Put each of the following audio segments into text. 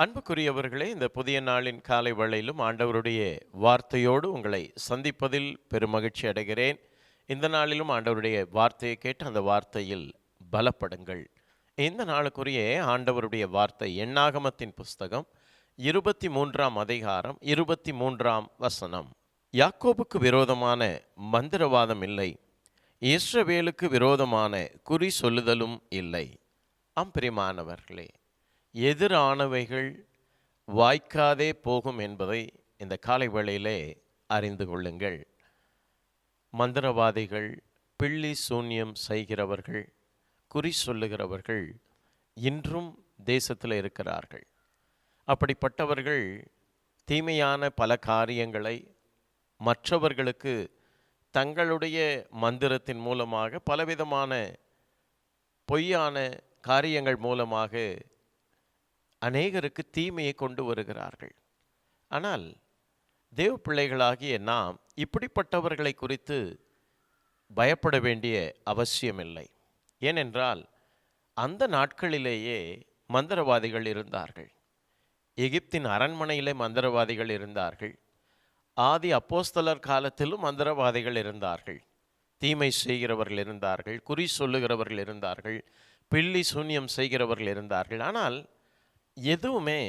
அன்புக்குரியவர்களே இந்த புதிய நாளின் காலை வேளையிலும் ஆண்டவருடைய வார்த்தையோடு உங்களை சந்திப்பதில் பெருமகிழ்ச்சி அடைகிறேன். இந்த நாளிலும் ஆண்டவருடைய வார்த்தையை கேட்டு அந்த வார்த்தையில் பலப்படுங்கள். இந்த நாளுக்குரிய ஆண்டவருடைய வார்த்தை எண்ணாகமத்தின் புஸ்தகம் இருபத்தி மூன்றாம் அதிகாரம் இருபத்தி மூன்றாம் வசனம். யாக்கோபுக்கு விரோதமான மந்திரவாதம் இல்லை. இஸ்ரவேலுக்கு விரோதமான குறி சொல்லுதலும் இல்லை. அம்பிரிமானவர்களே எதிரானவைகள் வாய்க்காதே போகும் என்பதை இந்த காலை வேளையிலே அறிந்து கொள்ளுங்கள். மந்திரவாதிகள் பிள்ளி சூன்யம் செய்கிறவர்கள் குறி சொல்லுகிறவர்கள் இன்றும் தேசத்தில் இருக்கிறார்கள். அப்படிப்பட்டவர்கள் தீமையான பல காரியங்களை மற்றவர்களுக்கு தங்களுடைய மந்திரத்தின் மூலமாக பலவிதமான பொய்யான காரியங்கள் மூலமாக அநேகருக்கு தீமையை கொண்டு வருகிறார்கள். ஆனால் தேவ பிள்ளைகளாகிய நாம் இப்படிப்பட்டவர்களை குறித்து பயப்பட வேண்டிய அவசியமில்லை. ஏனென்றால் அந்த நாட்களிலேயே மந்திரவாதிகள் இருந்தார்கள். எகிப்தின் அரண்மனையிலே மந்திரவாதிகள் இருந்தார்கள். ஆதி அப்போஸ்தலர் காலத்திலும் மந்திரவாதிகள் இருந்தார்கள். தீமை செய்கிறவர்கள் இருந்தார்கள் குறி சொல்லுகிறவர்கள் இருந்தார்கள் பிள்ளி சூன்யம் செய்கிறவர்கள் இருந்தார்கள். ஆனால் எதுவுமே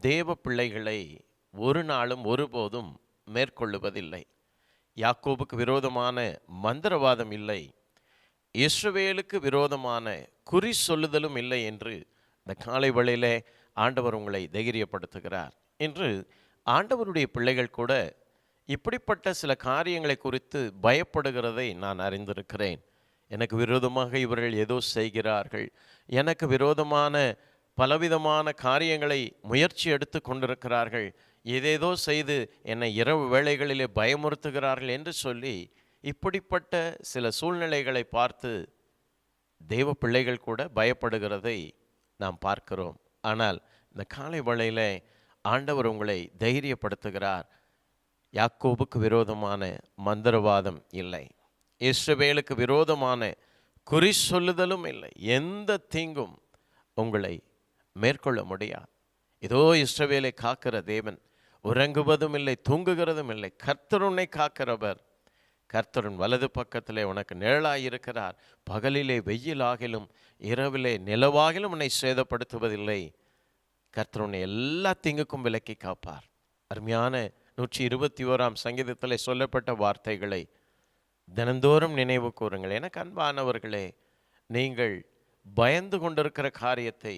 தேவ பிள்ளைகளை ஒரு நாளும் ஒருபோதும் மேற்கொள்ளுவதில்லை. யாக்கோபுக்கு விரோதமான மந்திரவாதம் இல்லை. இஸ்ரவேலுக்கு விரோதமான குறி சொல்லுதலும் இல்லை என்று இந்த காலை வழியிலே ஆண்டவர் உங்களை தைரியப்படுத்துகிறார் என்று ஆண்டவருடைய பிள்ளைகள் கூட இப்படிப்பட்ட சில காரியங்களை குறித்து பயப்படுகிறதை நான் அறிந்திருக்கிறேன். எனக்கு விரோதமாக இவர்கள் ஏதோ செய்கிறார்கள். எனக்கு விரோதமான பலவிதமான காரியங்களை முயற்சி எடுத்து கொண்டிருக்கிறார்கள். ஏதேதோ செய்து என்னை இரவு வேளைகளிலே பயமுறுத்துகிறார்கள் என்று சொல்லி இப்படிப்பட்ட சில சூழ்நிலைகளை பார்த்து தெய்வ பிள்ளைகள் கூட பயப்படுகிறதை நாம் பார்க்கிறோம். ஆனால் இந்த காலை வேளையில் ஆண்டவர் உங்களை தைரியப்படுத்துகிறார். யாக்கோபுக்கு விரோதமான மந்திரவாதம் இல்லை. இஸ்ரவேலுக்கு விரோதமான குறி சொல்லுதலும் இல்லை. எந்த தீங்கும் உங்களை மேற்கொள்ள முடியாது. இதோ இஸ்ரவேலை காக்கிற தேவன் உறங்குவதும் இல்லை தூங்குகிறதும் இல்லை. கர்த்தர் உன்னை காக்கிறவர். கர்த்தரின் வலது பக்கத்திலே உனக்கு நிழலாயிருக்கிறார் பகலிலே வெயிலாகிலும் இரவிலே நிலவாகிலும் உன்னை சேதப்படுத்துவதில்லை. கர்த்தர் உன்னை எல்லா தீங்குக்கும் விலக்கி காப்பார். அருமையான நூற்றி இருபத்தி ஓராம் சங்கீதத்தில் சொல்லப்பட்ட வார்த்தைகளை தினந்தோறும் நினைவு கூறுங்கள். எனக்கு அன்பானவர்களே நீங்கள் பயந்து கொண்டிருக்கிற காரியத்தை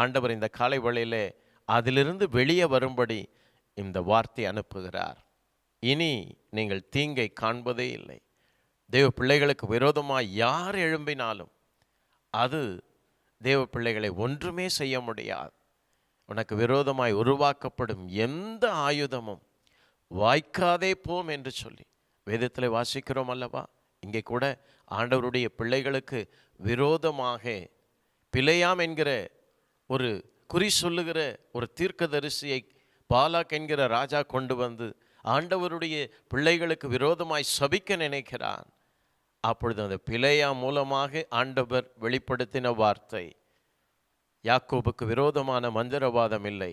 ஆண்டவர் இந்த காலை வழியிலே அதிலிருந்து வெளியே வரும்படி இந்த வார்த்தை அனுப்புகிறார். இனி நீங்கள் தீங்கை காண்பதே இல்லை. தேவ பிள்ளைகளுக்கு விரோதமாக யார் எழும்பினாலும் அது தேவ பிள்ளைகளை ஒன்றுமே செய்ய முடியாது. உனக்கு விரோதமாய் உருவாக்கப்படும் எந்த ஆயுதமும் வாய்க்காதே போம் என்று சொல்லி வேதத்தில் வாசிக்கிறோம் அல்லவா? இங்கே கூட ஆண்டவருடைய பிள்ளைகளுக்கு விரோதமாக பிழையாம் என்கிற ஒரு குறி சொல்லுகிற ஒரு தீர்க்கதரிசியை பாலாக் என்கிற ராஜா கொண்டு வந்து ஆண்டவருடைய பிள்ளைகளுக்கு விரோதமாய் சபிக்க நினைக்கிறான். அப்பொழுது அந்த பிழையா மூலமாக ஆண்டவர் வெளிப்படுத்தின வார்த்தை யாக்கோபுக்கு விரோதமான மந்திரவாதம் இல்லை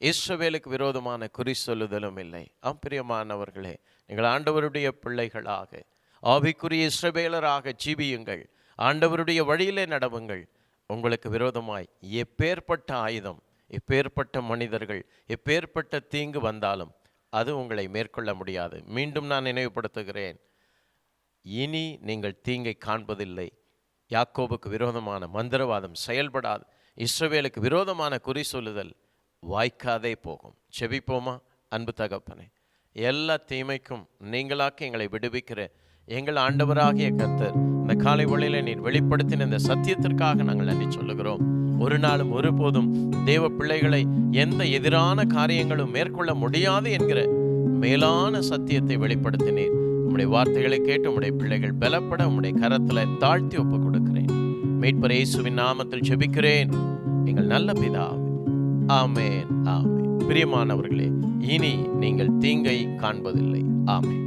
இஸ்ரவேலுக்கு விரோதமான குறி சொல்லுதலும் இல்லை. அப்பிரியமானவர்களே நீங்கள் ஆண்டவருடைய பிள்ளைகளாக ஆவிக்குரிய இஸ்ரவேலராக ஜீவியுங்கள் ஆண்டவருடைய வழியிலே நடவுங்கள் உங்களுக்கு விரோதமாய் எப்பேற்பட்ட ஆயுதம் எப்பேற்பட்ட மனிதர்கள் எப்பேற்பட்ட தீங்கு வந்தாலும் அது உங்களை மேற்கொள்ள முடியாது. மீண்டும் நான் நினைவுபடுத்துகிறேன். இனி நீங்கள் தீங்கை காண்பதில்லை. யாக்கோபுக்கு விரோதமான மந்திரவாதம் செயல்படாது. இஸ்ரவேலுக்கு விரோதமான குறி சொல்லுதல் வாய்க்காதே போகும். செபிப்போமா? அன்பு தகப்பனே. எல்லா தீமைக்கும் நீங்களாக்கி எங்களை விடுவிக்கிற எங்கள் ஆண்டவராகிய கத்தர் இந்த காலை ஒளியில நீர் வெளிப்படுத்தின இந்த சத்தியத்திற்காக நாங்கள் நன்றி சொல்லுகிறோம். ஒரு நாளும் ஒருபோதும் தேவ பிள்ளைகளை எந்த எதிரான காரியங்களும் மேற்கொள்ள முடியாது என்கிற மேலான சத்தியத்தை வெளிப்படுத்தினீர். உம்முடைய வார்த்தைகளை கேட்டு உம்முடைய பிள்ளைகள் பலப்பட உம்முடைய கரத்துல தாழ்த்தி ஒப்பு கொடுக்கிறேன். மீட்பர் இயேசுவின் நாமத்தில் ஜெபிக்கிறேன். எங்கள் நல்ல பிதா ஆமேன் ஆமேன். பிரியமானவர்களே இனி நீங்கள் தீங்கை காண்பதில்லை. ஆமேன்.